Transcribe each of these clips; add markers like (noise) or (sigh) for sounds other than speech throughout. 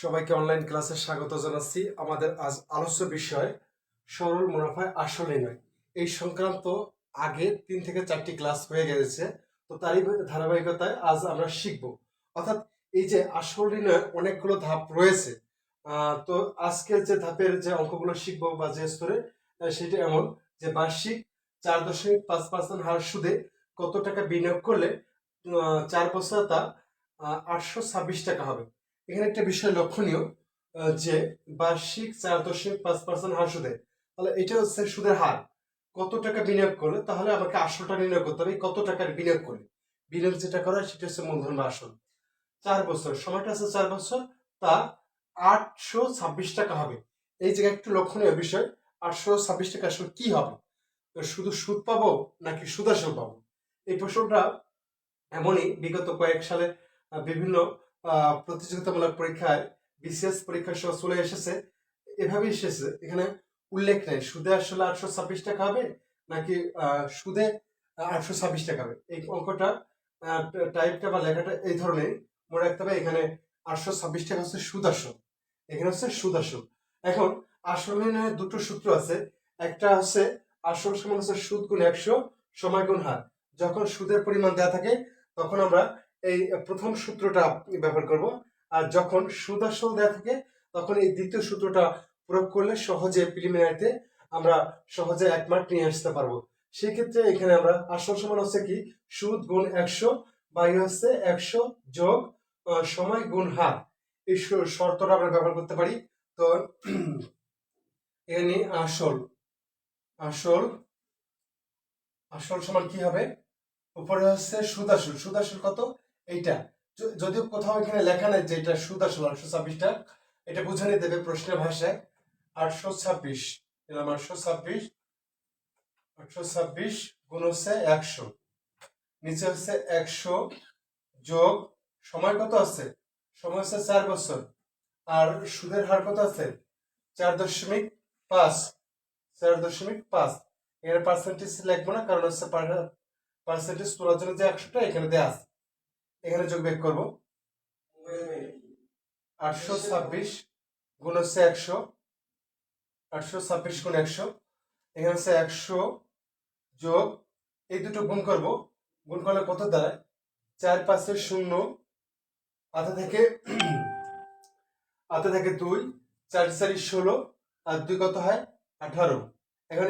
সবাইকে অনলাইন ক্লাসে স্বাগত জানাচ্ছি। আমাদের আজ আলোচ্য বিষয় সরল মুনাফায় আসলে নয়। এই সংক্রান্ত আগে তিন থেকে চারটি ক্লাস হয়ে গেছে, তো তারই ধারাবাহিকতায় আজ আমরা শিখব। অর্থাৎ এই যে আসল ঋণের অনেকগুলো ধাপ রয়েছে। তো আজকের যে ধাপের যে অঙ্কগুলো শিখব বা যে স্তরে সেটা এমন যে বার্ষিক চার দশমিক পাঁচ পার্সেন্ট হার সুদে কত টাকা বিনিয়োগ করলে চার বছর তা আটশো ছাব্বিশ টাকা হবে। এখানে একটা বিষয় লক্ষণীয় যে বার্ষিক চার দশমিক পাঁচ পার্সেন্ট হার সুদে। তাহলে এটা হচ্ছে সুদের হার। কত টাকা বিনিয়োগ করলে, তাহলে আমাকে আসলটা নির্ণয় করতে হবে। কত টাকার বিনিয়োগ করলে? বিনিয়োগ যেটা করা সেটা হচ্ছে মূলধন বা আসল। চার বছর, সময়টা আছে চার বছর তা আটশো ছাব্বিশ টাকা হবে। এই জায়গায় একটু লক্ষণীয় বিষয়, আটশো ছাব্বিশ টাকা আসলে কি হবে? শুধু সুদ পাবো, নাকি সুদাসল পাবো? এই প্রশ্নটা এমনই বিগত কয়েক সালে বিভিন্ন প্রতিযোগিতামূলক পরীক্ষায়, বিসিএস পরীক্ষা সহ চলে এসেছে। এভাবে এসেছে। এখানে উল্লেখ নেই, সুদে আসলে আটশো ছাব্বিশ টাকা হবে নাকি সুদে আটশো ছাব্বিশ টাকা হবে। এই অঙ্কটা টাইপটা বা লেখাটা এই ধরনের। মনে রাখতে হবে এখানে আটশো ছাব্বিশ টাকা হচ্ছে সুদ আসল। এখানে হচ্ছে সুদ আসল। এখন আসল নির্ণয়ের দুটো সূত্র আছে। একটা হচ্ছে আসল সমান হচ্ছে সুদ গুণ একশো সময় গুণ হার। যখন সুদের পরিমাণ দেওয়া থাকে, তখন আমরা এই প্রথম সূত্রটা ব্যবহার করব। আর যখন সুদ আসল দেওয়া থাকে, তখন এই দ্বিতীয় সূত্রটা প্রয়োগ করলে সহজে প্রিলিমিনারিতে আমরা সহজে এক মার্ক নিয়ে আসতে পারব। সেক্ষেত্রে এখানে আমরা আসল সমান হচ্ছে কি? সুদ গুণ একশো বাই হচ্ছে একশো যোগ সময় গুণ হার। এই শর্তটা আমরা ব্যবহার করতে পারি। তো (clears throat) এখানে আসল আসল আসল সমান কি হবে? উপরে হচ্ছে সুদাসুল। সুদাসুল কত? এইটা। যদিও কোথাও এখানে লেখা নেই যে এটা সুদাসুল আটশো ছাব্বিশটা এটা বুঝে নিয়ে দেবে প্রশ্নের ভাষায়। আটশো ছাব্বিশ এলাম আটশো ছাব্বিশ আটশো ছাব্বিশ গুণ হচ্ছে একশো। নিচে হচ্ছে একশো যোগ, সময় কত আছে? সময় হচ্ছে চার বছর। আর সুদের হার কত আছে? চার দশমিক পাঁচ, চার দশমিক পাঁচ। এখানে পার্সেন্টেজ লিখব না, কারণ হচ্ছে পার্সেন্টেজ তোলার জন্য যে একশোটা এখানে দেওয়া আছে। এখানে যোগ বেগ করব। আটশো ছাব্বিশ গুণ হচ্ছে একশো। আটশো ছাব্বিশ গুণ একশো। এখানে হচ্ছে একশো যোগ, এই দুটো গুণ করব। গুণ করলে কত দাঁড়ায়? চার পাঁচের শূন্য, আধা থেকে (clears throat) আধা থেকে দুই, চার চারি ষোলো, আর দুই কত হয়? আঠারো। এখন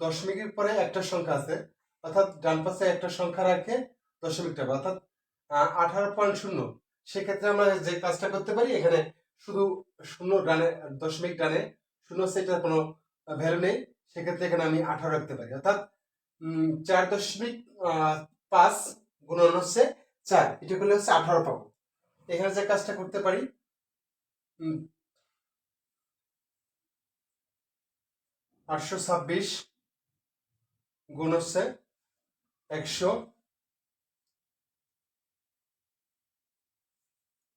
দশমিকের পরে একটা সংখ্যা আছে, অর্থাৎ ডান পাশে একটা সংখ্যা রাখে দশমিকটা, অর্থাৎ আঠারো পয়েন্ট শূন্য। সেক্ষেত্রে আমরা যে কাজটা করতে পারি, এখানে শুধু শূন্য ডানে দশমিক ডানে শূন্য সেটার কোনো ভ্যালু নেই। সেক্ষেত্রে এখানে আমি আঠারো রাখতে পারি। অর্থাৎ চার দশমিক পাঁচ গুণন হচ্ছে চার। এটা করলে হচ্ছে আঠারো পাবো। এখানে যে কাজটা করতে পারি আটশো ছাব্বিশ গুণ হচ্ছে একশো।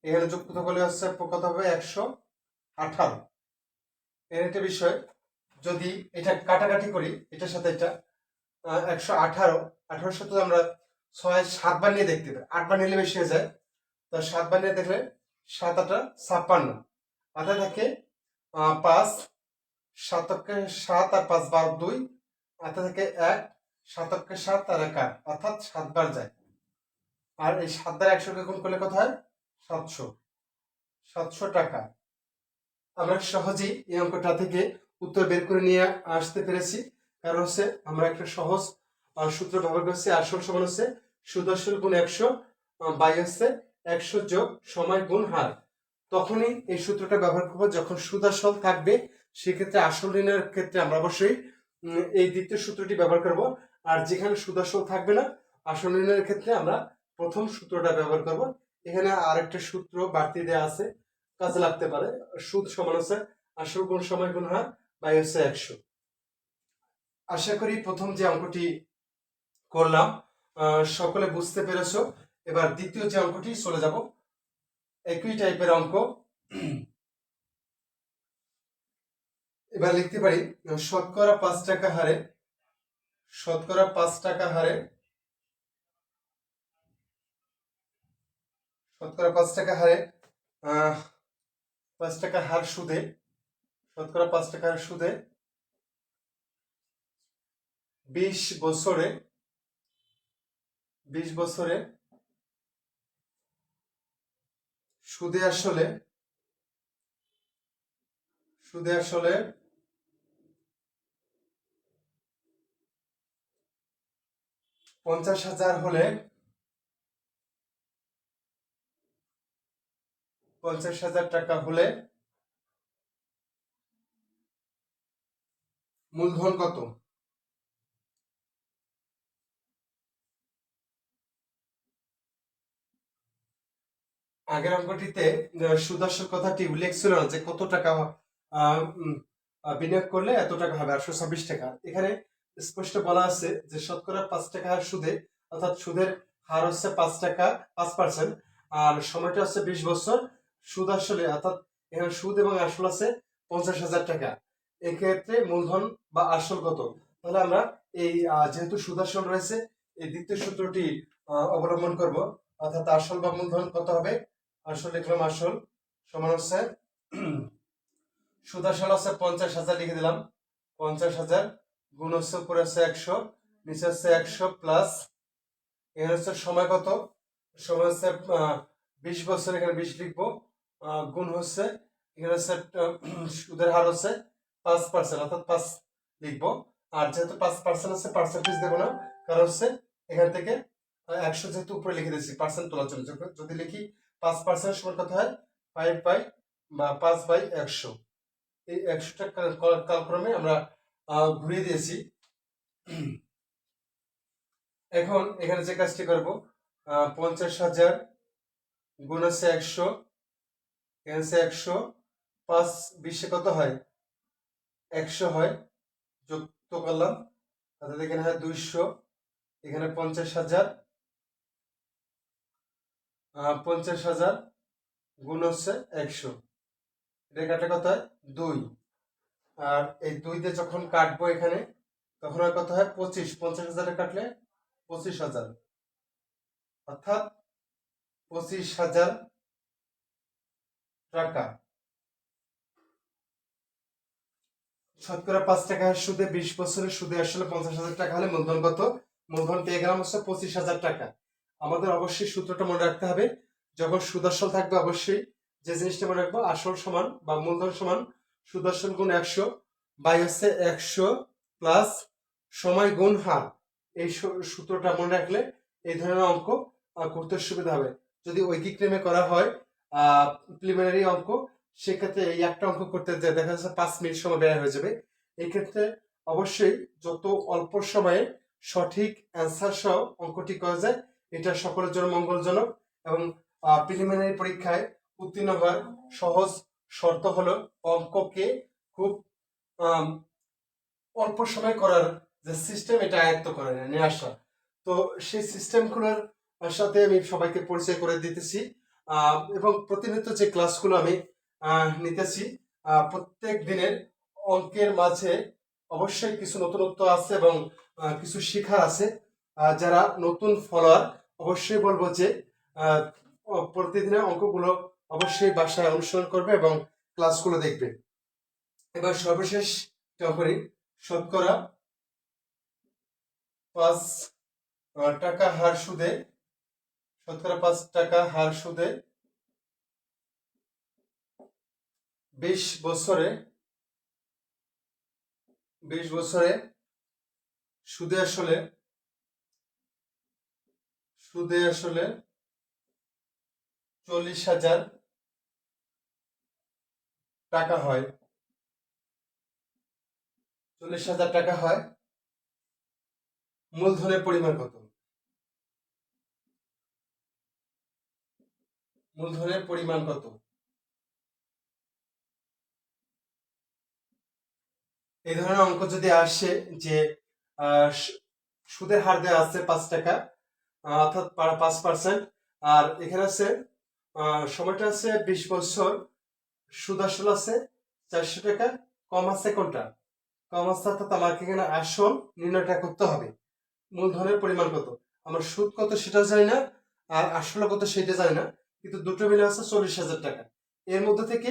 এখানে যুক্ত করতে বলে হচ্ছে কত হবে একশো আঠারো। এর একটা বিষয়, যদি এটা কাটাকাটি করি, এটার সাথে এটা একশো আঠারো, আঠারোর সাথে আমরা ছয়, সাত বার নিয়ে দেখতে পাই আট বার নিলে বেশি হয়ে যায়। তো সাত বার নিয়ে দেখলে সাত আটা ছাপ্পান্ন। মাথায় থাকে পাঁচ, সাতকে সাত আর পাঁচ বার দুই। মাথায় থাকে এক, সাতকে সাত আর এক অর্থাৎ সাতবার যায়। আর এই সাত দ্বারা একশোকে গুণ করলে কত হয়? সাতশো সাতশো টাকা। আমরা সহজেই এই অঙ্কটা থেকে উত্তর বের করে নিয়ে আসতে পেরেছি। কারণ হচ্ছে আমরা একটা সহজ সূত্র ব্যবহার করছি। আসল সমান হচ্ছে সুদর্শন গুণ একশো বাই হচ্ছে একশো যোগ সময় গুণ হার। তখনই এই সূত্রটা ব্যবহার করব যখন সুদাসল থাকবে, সেক্ষেত্রে আসল ঋণের ক্ষেত্রে আমরা অবশ্যই এই দ্বিতীয় সূত্রটি ব্যবহার করব। আর যেখানে সুদাসল থাকবে না, আসল ঋণের ক্ষেত্রে আমরা প্রথম সূত্রটা ব্যবহার করব। এখানে আরেকটা সূত্র বাড়তি দেওয়া আছে, কাজে লাগতে পারে। সুদ সমান হচ্ছে আসল গুণ সময় গুণ হার বাই হচ্ছে একশো। আশা করি প্রথম যে অঙ্কটি করলাম সকলে বুঝতে পেরেছ। এবার দ্বিতীয় যে অঙ্কটি, চলে যাব। একই টাইপের অঙ্ক। এবার লিখতে পারি, শতকরা পাঁচ টাকা হারে, শতকরা পাঁচ টাকা হারে শতকরা পাঁচ টাকা হারে পাঁচ টাকা হার সুদে শতকরা পাঁচ টাকা হার সুদে, বিশ বছরে বিশ বছরে সুদে আসলে সুদে আসলে পঞ্চাশ হাজার হলে পঞ্চাশ হাজার টাকা হলে মূলধন কত? আগের অঙ্কটিতে আহ, সুদর্শন কথাটি উল্লেখ ছিল যে কত টাকা বিনিয়োগ করলে এত টাকা হবে আটশো ছাব্বিশ টাকা। এখানে স্পষ্ট বলা আছে যে শতকরা পাঁচ টাকা হার সুদে অর্থাৎ সুদের হার হচ্ছে পাঁচ টাকা পাঁচ পার্সেন্ট আর সময়টা হচ্ছে বিশ বছর সুদ আসলে, অর্থাৎ এখানে সুদ এবং আসল আছে পঞ্চাশ হাজার টাকা। এক্ষেত্রে মূলধন বা আসল কত? তাহলে আমরা এই যেহেতু সুদ আসল রয়েছে, এই দ্বিতীয় সূত্রটি অবলম্বন করব। অর্থাৎ আসল বা মূলধন কত হবে? আসল লিখলাম আসল সমান হচ্ছে, (clears throat) সুদ আসল আছে পঞ্চাশ হাজার লিখে দিলাম। পঞ্চাশ হাজার গুণ হচ্ছে, উপরে হচ্ছে একশো, নিচে হচ্ছে একশো প্লাস, এখানে হচ্ছে সময় কত? সময় হচ্ছে বিশ বছর, এখানে বিশ লিখব। গুণ হচ্ছে, এখানে হচ্ছে (clears throat) সুদের হার হচ্ছে পাঁচ পার্সেন্ট অর্থাৎ পাঁচ লিখব। আর যেহেতু পাঁচ পার্সেন্ট আছে পার্সেন্টেজ দেবো না, কারণ হচ্ছে এখান থেকে একশো যেহেতু উপরে লিখে দিচ্ছি পার্সেন্ট তোলার জন্য। যদি- লিখি পাঁচ পার্সেন্ট সমান কত হয়? ফাইভ বাই বা পাঁচ বাই একশো। এই একশোটা কাল- কাল- কালক্রমে আমরা ঘুরিয়ে দিয়েছি। এখন এখানে যে কাজটি করব পঞ্চাশ হাজার গুণ আছে একশো। এখানে একশো, পাঁচ বিশে কত হয়? একশো হয়, যুক্ত করলাম। অর্থাৎ এখানে হয় দুইশো, এখানে পঞ্চাশ হাজার। পঞ্চাশ হাজার গুণ হচ্ছে একশো। এটা কাটলে কত হয়? দুই। আর এই দুই দিয়ে যখন কাটবো এখানে, তখন হয় কত হয়? পঁচিশ। পঞ্চাশ হাজারে কাটলে পঁচিশ হাজার। অর্থাৎ পঁচিশ হাজার টাকা। শতকরা পাঁচ টাকা সুদে বিশ বছরের সুদে আসলে পঞ্চাশ হাজার টাকা হলে মূলধন কত? মূলধন পেয়ে গেলাম হচ্ছে পঁচিশ হাজার টাকা। আমাদের অবশ্যই সূত্রটা মনে রাখতে হবে, যখন সুদর্শন থাকবে অবশ্যই যে জিনিসটা মনে রাখব, আসল সমান বা মূলধন সমান, সুদর্শন গুণ একশো বাই হচ্ছে একশো প্লাস সময় গুণ হার। এই সূত্রটা মনে রাখলে এই ধরনের অঙ্ক করতে সুবিধা হবে। যদি ঐকিক নেমে করা হয় প্রিলিমিনারি অঙ্ক, সেক্ষেত্রে এই একটা অঙ্ক করতে যে দেখা যাচ্ছে পাঁচ মিনিট সময় ব্যয় হয়ে যাবে। এক্ষেত্রে অবশ্যই যত অল্প সময়ে সঠিক অ্যান্সার সহ অঙ্কটি করা যায়, এটা সকলের জন্য মঙ্গলজনক এবং প্রিলিমিনারি পরীক্ষায় উত্তীর্ণ হওয়ার সহজ শর্ত হলো অঙ্ককে খুব অল্প সময় করার যে সিস্টেম এটা আয়ত্ত করে, নিয়ে আসা। তো সেই সিস্টেমগুলোর সাথে আমি সবাইকে পরিচয় করে দিতেছি। এবং প্রতিনিয়ত যে ক্লাসগুলো আমি নিতেছি প্রত্যেক দিনের অঙ্কের মাঝে অবশ্যই কিছু নতুনত্ব আছে এবং কিছু শেখার আছে। যারা নতুন ফলোয়ার অবশ্যই বলব যে প্রতিদিনের অঙ্কগুলো অবশ্যই বাসায় অনুসরণ করবে এবং ক্লাসগুলো দেখবে। এবার সর্বশেষ করি। শতকরা পাঁচ টাকা হার সুদে শতকরা পাঁচ টাকা হার সুদে বিশ বছরে বিশ বছরে সুদে আসলে সুদে আসলে চল্লিশ হাজার টাকা হয়। চল্লিশ হাজার টাকা হয়। মূলধনের পরিমাণ কত? মূলধনের পরিমাণ কত? এই ধরনের অঙ্ক যদি আসে যে সুদের হার দেওয়া আছে পাঁচ টাকা অর্থাৎ পাঁচ পার্সেন্ট আর এখানে আছে সময়টা আছে বিশ বছর, সুদ আসল আছে চারশো টাকা, কম আছে কোনটা? কম আছে অর্থাৎ আমাকে এখানে আসল নির্ণয়টা করতে হবে। মূলধনের পরিমাণ কত? আমার সুদ কত সেটা জানি না, আর আসল কত সেটা জানি না। কিন্তু দুটো মিলে আছে চল্লিশ হাজার টাকা। এর মধ্যে থেকে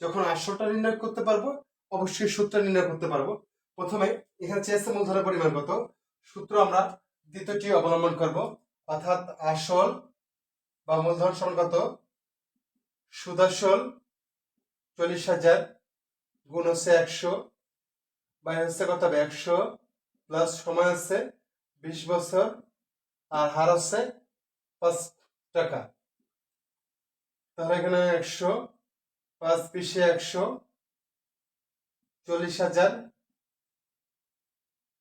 যখন আসলটা নির্ণয় করতে পারব, অবশ্যই সূত্র নির্ণয় করতে পারব। প্রথমে এখানে চেয়েছে মূলধনের পরিমাণ কত? সূত্র আমরা দ্বিতীয়টি অবলম্বন করব। অর্থাৎ আসল বা মূলধন কত? সুদাসল চল্লিশ হাজার গুণ হচ্ছে একশো বাই হচ্ছে কত হবে? একশো প্লাস সময় হচ্ছে বিশ বছর, আর হার হচ্ছে পাঁচ টাকা। তাহলে এখানে একশো, পাঁচ বিশে একশো, চল্লিশ হাজার,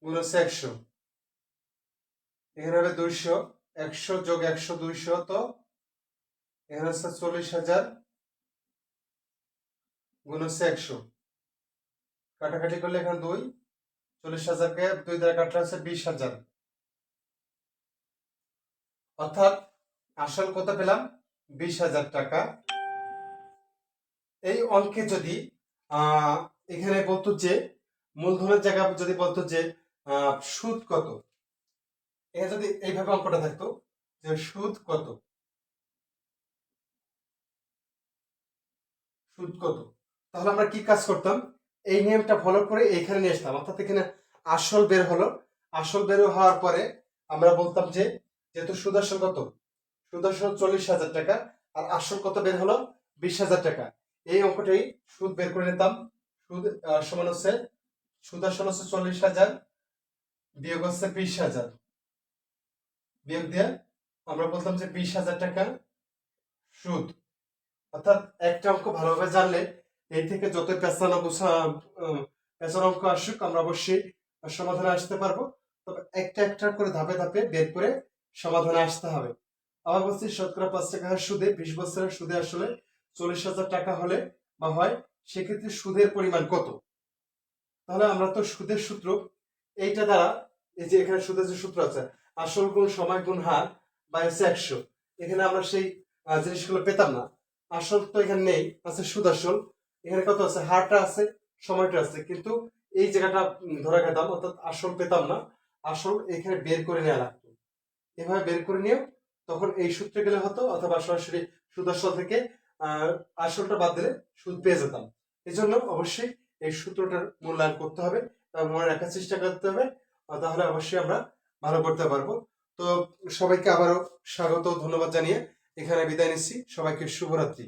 গুণ একশো। এখানে হবে দুইশো, একশো যোগ একশো দুইশো, তো এখানে হচ্ছে চল্লিশ হাজার, গুণ একশো। কাটাকাটি করলে এখানে দুই, চল্লিশ হাজারকে দুই দ্বারা কাটলে হচ্ছে বিশ হাজার। অর্থাৎ আসল কত পেলাম? বিশ হাজার টাকা। এই অঙ্কে যদি এখানে বলতো যে, মূলধনের জায়গা যদি বলতো যে সুদ কত? এখানে যদি এইভাবে অঙ্কটা থাকতো, যে সুদ কত? সুদ কত? তাহলে আমরা কি কাজ করতাম? এই নিয়মটা ফলো করে এইখানে নিয়ে আসতাম। অর্থাৎ এখানে আসল বের হলো। আসল বের হওয়ার পরে আমরা বলতাম যে, যেহেতু সুদ আসল কত? সুদ আসল চল্লিশ হাজার টাকা, আর আসল কত বের হলো? বিশ হাজার টাকা। এই অঙ্কটাই সুদ বের করে নিতাম। সুদ সমান হচ্ছে সুদ আসল হচ্ছে চল্লিশ হাজার, বিয়োগ হচ্ছে বিশ হাজার। বিয়োগ দিয়ে আমরা বলতাম যে বিশ হাজার টাকা সুদ। অর্থাৎ একটা অঙ্ক ভালোভাবে জানলে এই থেকে যত পেঁচানো বুঝা পেঁচানো অঙ্ক আসুক, আমরা অবশ্যই সমাধানে আসতে পারব। তবে একটা একটা করে ধাপে ধাপে বের করে সমাধানে আসতে হবে। আবার বলছি শতকরা পাঁচ টাকা হার সুদে, বিশ বছরের সুদে আসলে চল্লিশ হাজার টাকা হলে বা হয়, সেক্ষেত্রে সুদের পরিমাণ কত? তাহলে আমরা তো সুদের সূত্র, এইটা দ্বারা, এই যে এখানে সুদের যে সূত্র আছে, আসল গুণ, সময় গুণ, হার, বা হচ্ছে একশো। এখানে আমরা সেই জিনিসগুলো পেতাম না। আসল তো এখানে নেই, আছে সুদ আসল। এখানে কত আছে? হারটা আছে, সময়টা আছে। কিন্তু এই জায়গাটা ধরে গেতাম অর্থাৎ আসল পেতাম না। আসল এখানে বের করে নেওয়া লাগতো। এভাবে বের করে নিয়ে তখন এই সূত্রে গেলে হতো, অথবা সরাসরি সুদর্শন থেকে আসলটা বাদ দিলে সুদ পেয়ে যেতাম। এই জন্য অবশ্যই এই সূত্রটার মূল্যায়ন করতে হবে মনে রাখার চেষ্টা করতে হবে তাহলে অবশ্যই আমরা ভালো করতে পারব। তো সবাইকে আবারও স্বাগত, ধন্যবাদ জানিয়ে এখানে বিদায় নিচ্ছি। সবাইকে শুভরাত্রি।